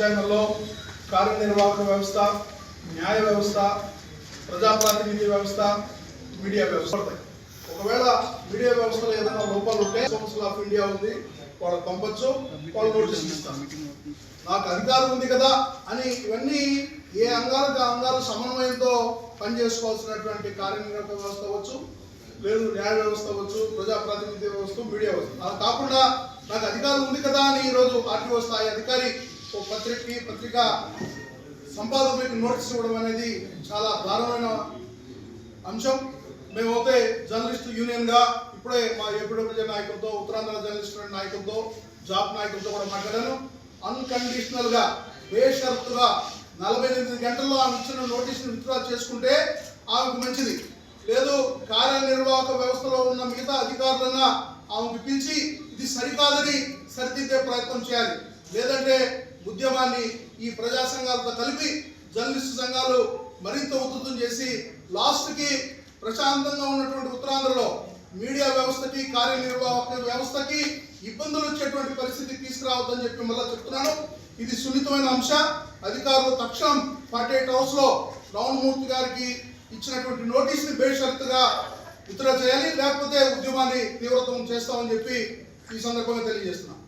రాజ్యాంగంలో కార్యనిర్వాహక వ్యవస్థ న్యాయ వ్యవస్థ ప్రజాప్రాతినిధ్య వ్యవస్థ మీడియా వ్యవస్థ. ఒకవేళ మీడియా వ్యవస్థలో ఏదైనా లోపాలు ఉంటే కౌన్సిల్ ఆఫ్ ఇండియా ఉంది వాళ్ళకి పంపచ్చు వాళ్ళు నోటీస్ ఇస్తాం. నాకు అధికారం ఉంది కదా అని ఇవన్నీ ఏ అంగాలకు అంగాలు సమన్వయంతో పనిచేసుకోవాల్సినటువంటి కార్యనిర్వాహక వ్యవస్థ అవ్వచ్చు లేదు న్యాయ వ్యవస్థ అవ్వచ్చు ప్రజాప్రాతినిధ్య వ్యవస్థ మీడియా వ్యవస్థ. అలా కాకుండా నాకు అధికారం ఉంది కదా అని ఈరోజు ఆర్టీఓ స్థాయి అధికారి ఒక పత్రికకి పత్రిక సంపాదకులకు నోటీస్ ఇవ్వడం అనేది చాలా దారుణమైన అంశం. మేమైతే జర్నలిస్ట్ యూనియన్గా ఇప్పుడే మా ఏపీడబ్ల్యూజే నాయకులతో ఉత్తరాంధ్ర జర్నలిస్ట్ నాయకులతో జాబ్ నాయకులతో కూడా మాట్లాడాను. అన్కండిషనల్గా బేషరతుగా నలభై ఎనిమిది గంటల్లో ఆమె ఇచ్చిన నోటీసును విత్డ్రా చేసుకుంటే ఆమెకు మంచిది. లేదు కార్యనిర్వాహక వ్యవస్థలో ఉన్న మిగతా అధికారులన్నా ఆమెకు పిలిచి ఇది సరికాదని సరిదిద్దే ప్రయత్నం చేయాలి. లేదంటే ఉద్యమాన్ని ఈ ప్రజా సంఘాలతో కలిపి జర్నలిస్టు సంఘాలు మరింత ఉధృతం చేసి లాస్ట్కి ప్రశాంతంగా ఉన్నటువంటి ఉత్తరాంధ్రలో మీడియా వ్యవస్థకి కార్యనిర్వాహక వ్యవస్థకి ఇబ్బందులు వచ్చేటువంటి పరిస్థితి తీసుకురావద్దని చెప్పి మళ్ళీ చెప్తున్నాను. ఇది సున్నితమైన అంశ. అధికారులు తక్షణం ఫార్టీ ఎయిట్ అవర్స్లో రావణమూర్తి గారికి ఇచ్చినటువంటి నోటీస్ని బేషరతుగా విత్డ్రా చేయాలి. లేకపోతే ఉద్యమాన్ని తీవ్రతం చేస్తామని చెప్పి ఈ సందర్భంగా తెలియజేస్తున్నాం.